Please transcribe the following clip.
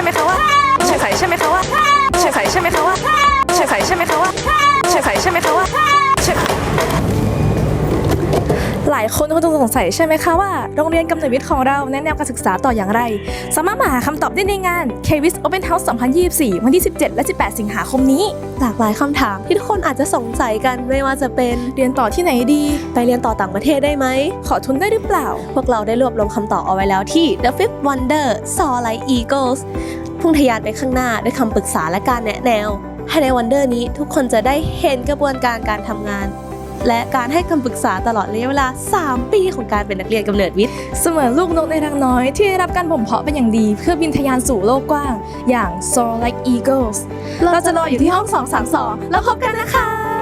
ช่ไหมคะว่าเฉยใสใช่ไหมคะว่าเฉยใสใช่ไหมคะว่าเฉยใสใช่ไหมคะว่าเฉยใสใช่ไหมายคนคงจะสงสัยใช่ไหมคะว่าโรงเรียนกำเนิดวิทย์ของเราแนะแนวการศึกษาต่ออย่างไร สามารถมาหาคำตอบได้ในงาน KWIS Open House 2024 วันที่ 17 และ 18 สิงหาคมนี้ หลากหลายคำถามที่ทุกคนอาจจะสงสัยกันไม่ว่าจะเป็นเรียนต่อที่ไหนดี ไปเรียนต่อต่างประเทศได้ไหม ขอทุนได้หรือเปล่า พวกเราได้รวบรวมคำตอบเอาไว้แล้วที่ The Fifth Wonder Soar Like Eagles พุ่งทะยานไปข้างหน้าด้วยคำปรึกษาและการแนะแนวให้ใน Wonder นี้ทุกคนจะได้เห็นกระบวนการการทำงาน และการให้คำปรึกษาตลอดระยะเวลา 3 ปีของการเป็นนักเรียนกำเนิดวิทย์ เสมือนลูกนกในรังน้อย ที่ได้รับการบ่มเพาะเป็นอย่างดี เพื่อบินทะยานสู่โลกกว้าง อย่าง Soar Like Eagles เราจะรออยู่ที่ห้อง 232 แล้วพบกันนะคะ